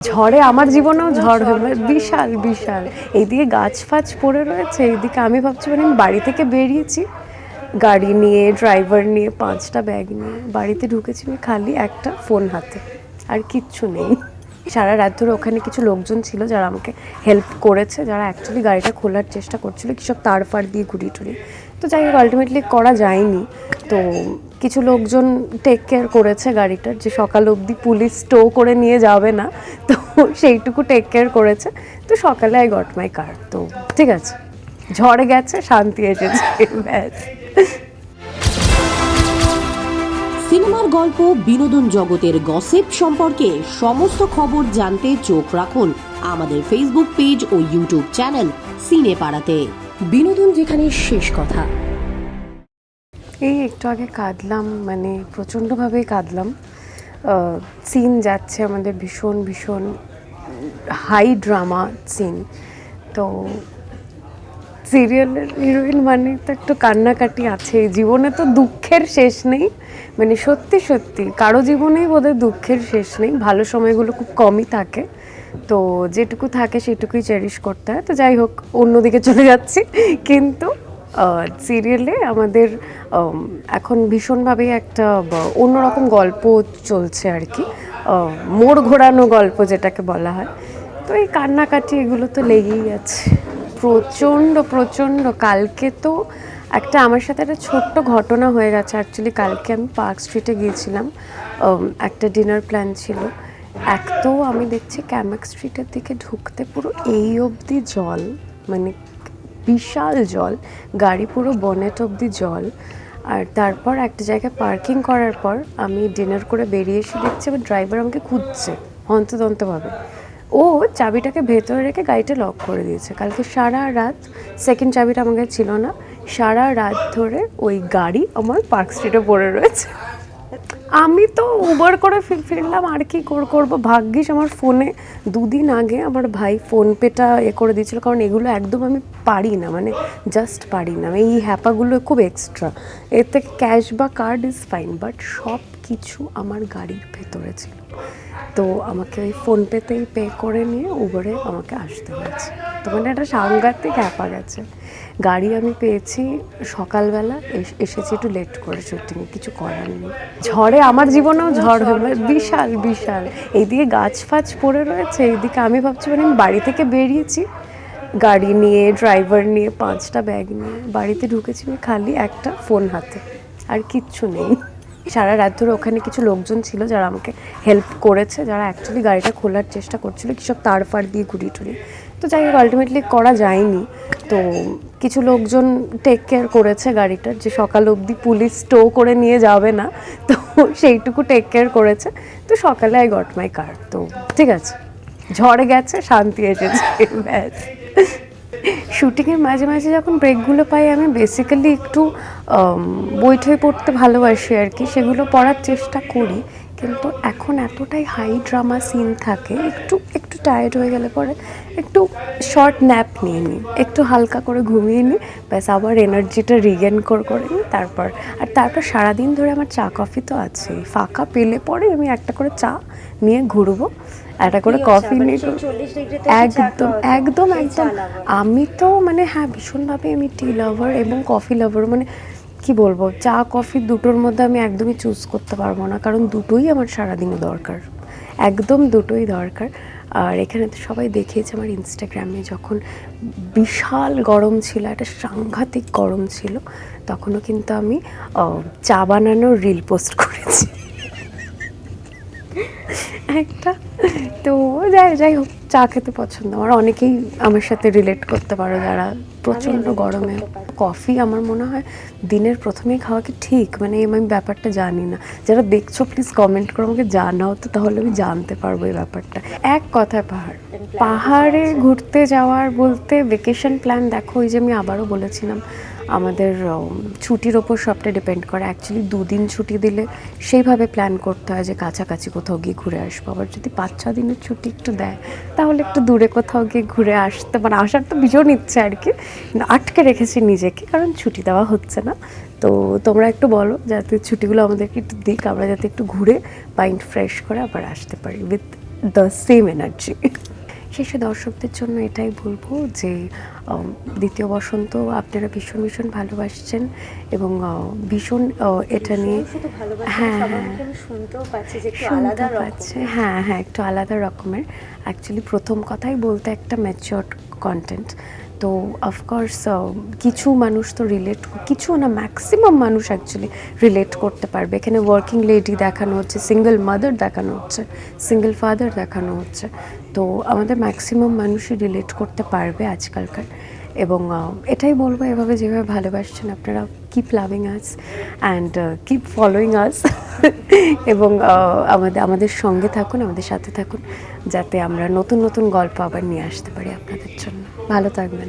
ঝড়ে আমার জীবনেও ঝড় হবে বিশাল বিশাল। এইদিকে গাছ ফাছ পড়ে রয়েছে এইদিকে আমি ভাবছি মানে আমি বাড়ি থেকে বেরিয়েছি গাড়ি নিয়ে ড্রাইভার নিয়ে পাঁচটা ব্যাগ নিয়ে বাড়িতে ঢুকেছি আমি খালি একটা ফোন হাতে আর কিচ্ছু নেই। সারা রাত ধরে ওখানে কিছু লোকজন ছিল যারা আমাকে হেল্প করেছে যারা অ্যাকচুয়ালি গাড়িটা খোলার চেষ্টা করছিল কিসব তার ফার দিয়ে ঘুরিয়ে টুরি তো যাই হোক আলটিমেটলি করা যায়নি। তো কিছু লোকজন টেক কেয়ার করেছে গাড়িটার যে সকাল অবধি পুলিশ টো করে নিয়ে যাবে না, তো সেইটুকু টেক কেয়ার করেছে। তো সকালে আই গট মাই কার তো ঠিক আছে। ঝড়ে গেছে, শান্তি এসেছে, ব্যাস। সিনেমার গল্প, বিনোদন জগতের গসিপ সম্পর্কে সমস্ত খবর জানতে চোখ রাখুন আমাদের ফেসবুক পেজ ও ইউটিউব চ্যানেল সিনে পাড়াতে বিনোদন যেখানে শেষ কথা। এই একটু আগে কাঁদলাম মানে প্রচণ্ডভাবেই কাঁদলাম। সিন যাচ্ছে আমাদের ভীষণ ভীষণ হাই ড্রামা সিন তো সিরিয়ালের হিরোইন মানে তো একটু কান্নাকাটি আছে। জীবনে তো দুঃখের শেষ নেই। মানে সত্যি সত্যি, কারও জীবনেই বোধহয় দুঃখের শেষ নেই। ভালো সময়গুলো খুব কমই থাকে। তো যেটুকু থাকে সেটুকুই চেরিশ করতে হয়। তো যাই হোক, অন্যদিকে চলে যাচ্ছি। কিন্তু সিরিয়ালে আমাদের এখন ভীষণভাবে একটা অন্যরকম গল্প চলছে আর কি। মোড় ঘোরানো গল্প যেটাকে বলা হয়। তো এই কান্নাকাটি এগুলো তো লেগেই আছে। প্রচণ্ড প্রচণ্ড। কালকে তো একটা আমার সাথে একটা ছোট্ট ঘটনা হয়ে গেছে। অ্যাকচুয়ালি কালকে আমি পার্ক স্ট্রিটে গিয়েছিলাম। একটা ডিনার প্ল্যান ছিল। এক তো আমি দেখছি ক্যামাক স্ট্রিটের দিকে ঢুকতে পুরো এই অবধি জল মানে বিশাল জল, গাড়ি পুরো বনেট অবধি জল। আর তারপর একটা জায়গায় পার্কিং করার পর আমি ডিনার করে বেরিয়ে এসে দেখছি আমার ড্রাইভার আমাকে খুঁজছে, হন্তদন্তভাবে। ও চাবিটাকে ভেতরে রেখে গাড়িটা লক করে দিয়েছে। কালকে সারা রাত সেকেন্ড চাবিটা আমার ছিল না, সারা রাত ধরে ওই গাড়ি আমার পার্ক স্ট্রিটে পড়ে রয়েছে। আমি তো উবার করে ফির- ফিরলাম, আর কি কর করব? ভাগ্যিস আমার ফোনে দুদিন আগে আমার ভাই ফোনপেটা এ করে দিয়েছিল, কারণ এগুলো একদম আমি পারি না মানে জাস্ট পারি না। এই হ্যাপাগুলো খুব এক্সট্রা এর থেকে ক্যাশ বা কার্ড ইজ ফাইন বাট সব কিছু আমার গাড়ির ভেতরে ছিল। তো আমাকে ওই ফোনপেতেই পে করে নিয়ে উবারে আমাকে আসতে হয়েছে। তো মানে একটা সাংঘাতিক হ্যাপা গেছে। গাড়ি আমি পেয়েছি সকালবেলা, এস- এসেছি একটু লেট করে শুটিংয়ে কিছু করার নেই। ঝড়ে আমার জীবনেও ঝড় হবে বিশাল বিশাল। এইদিকে গাছ ফাছ পড়ে রয়েছে, এইদিকে আমি ভাবছি মানে আমি বাড়ি থেকে বেরিয়েছি, গাড়ি নিয়ে ড্রাইভার নিয়ে, পাঁচটা ব্যাগ নিয়ে, বাড়িতে ঢুকেছি আমি খালি একটা ফোন হাতে, আর কিচ্ছু নেই। সারা রাত ধরে ওখানে কিছু লোকজন ছিল যারা আমাকে হেল্প করেছে, যারা অ্যাকচুয়ালি গাড়িটা খোলার চেষ্টা করছিল, কিসব তার ফার দিয়ে ঘুরিয়ে টুরিয়ে। তো যাই হোক আলটিমেটলি করা যায়নি। তো কিছু লোকজন টেক কেয়ার করেছে গাড়িটার যে সকাল অবধি পুলিশ টো করে নিয়ে যাবে না, তো সেইটুকু টেক কেয়ার করেছে। তো সকালে আই গট মাই কার তো ঠিক আছে। ঝড়ে গেছে, শান্তি এসেছে, ব্যাস। শুটিংয়ের মাঝে মাঝে যখন ব্রেকগুলো পাই, আমি বেসিক্যালি একটু বই পড়তে ভালোবাসি আর কি, সেগুলো পড়ার চেষ্টা করি। কিন্তু এখন এতটাই হাই ড্রামা সিন থাকে একটু একটু টায়ার্ড হয়ে গেলে পরে একটু শর্ট ন্যাপ নিয়ে নিই একটু হালকা করে ঘুমিয়ে নিই ব্যাস আবার এনার্জিটা রিগেন করে করে নিই তারপর আর তারপর সারাদিন ধরে আমার চা কফি তো আছেই। ফাঁকা পেলে পরে আমি একটা করে চা নিয়ে ঘুরবো একটা করে কফি নিয়ে একদম একদম একদম। আমি তো মানে হ্যাঁ ভীষণভাবে আমি টি লাভার এবং কফি লাভার মানে কি বলব? চা, কফি দুটোর মধ্যে আমি একদমই চুজ করতে পারব না। কারণ দুটোই আমার সারাদিনে দরকার। একদম দুটোই দরকার। আর এখানে তো সবাই দেখিয়েছে আমার ইনস্টাগ্রামে যখন বিশাল গরম ছিল, একটা সাংঘাতিক গরম ছিল, তখনও কিন্তু আমি চা বানানোর রিল পোস্ট করেছি। একটা। তো যাই যাই হোক চা খেতে পছন্দ। আমার অনেকেই আমার সাথে রিলেট করতে পারো যারা প্রচণ্ড গরমে। কফি আমার মনে হয় দিনের প্রথমেই খাওয়া কি ঠিক? মানে আমি ব্যাপারটা জানি না। যারা দেখছ প্লিজ কমেন্ট করে আমাকে জানাও তো তাহলে আমি জানতে পারব এই ব্যাপারটা। এক কথায় পাহাড়। পাহাড়ে ঘুরতে যাওয়ার বলতে ভেকেশন প্ল্যান দেখো ওই যে আমি আবারও বলেছিলাম। আমাদের ছুটির ওপর সবটা ডিপেন্ড করে। অ্যাকচুয়ালি দুদিন ছুটি দিলে সেইভাবে প্ল্যান করতে হয় যে কাছাকাছি কোথাও গিয়ে ঘুরে আসব। আবার যদি পাঁচ ছ দিনের ছুটি একটু দেয়, তাহলে একটু দূরে কোথাও গিয়ে ঘুরে আসতে মানে আসার তো ভীষণ ইচ্ছে আর কি। আটকে রেখেছি নিজেকে, কারণ ছুটি দেওয়া হচ্ছে না। তো তোমরা একটু বলো, যাতে ছুটিগুলো আমাদেরকে একটু দিক, আমরা যাতে একটু ঘুরে মাইন্ড ফ্রেশ করে আবার আসতে পারি উইথ দ্য সেম এনার্জি শেষে দর্শকদের জন্য এটাই বলব যে দ্বিতীয় বসন্ত আপনারা ভীষণ ভীষণ ভালোবাসছেন এবং ভীষণ এটা নিয়ে হ্যাঁ, হ্যাঁ। শুনতে পাচ্ছে হ্যাঁ হ্যাঁ একটু আলাদা রকমের। অ্যাকচুয়ালি প্রথম কথাই বলতে একটা ম্যাচিওর কন্টেন্ট তো অফকোর্স কিছু মানুষ তো রিলেট কিছু না ম্যাক্সিমাম মানুষ অ্যাকচুয়ালি রিলেট করতে পারবে। এখানে ওয়ার্কিং লেডি দেখানো হচ্ছে সিঙ্গেল মাদার দেখানো হচ্ছে সিঙ্গেল ফাদার দেখানো হচ্ছে। তো, আমাদের ম্যাক্সিমাম মানুষই রিলেট করতে পারবে আজকালকার। এবং এটাই বলব এভাবে যেভাবে ভালোবাসছেন আপনারা keep loving us and keep following us এবং আমাদের আমাদের সঙ্গে থাকুন, আমাদের সাথে থাকুন, যাতে আমরা নতুন নতুন গল্প আবার নিয়ে আসতে পারি আপনাদের জন্য। ভালো থাকবেন।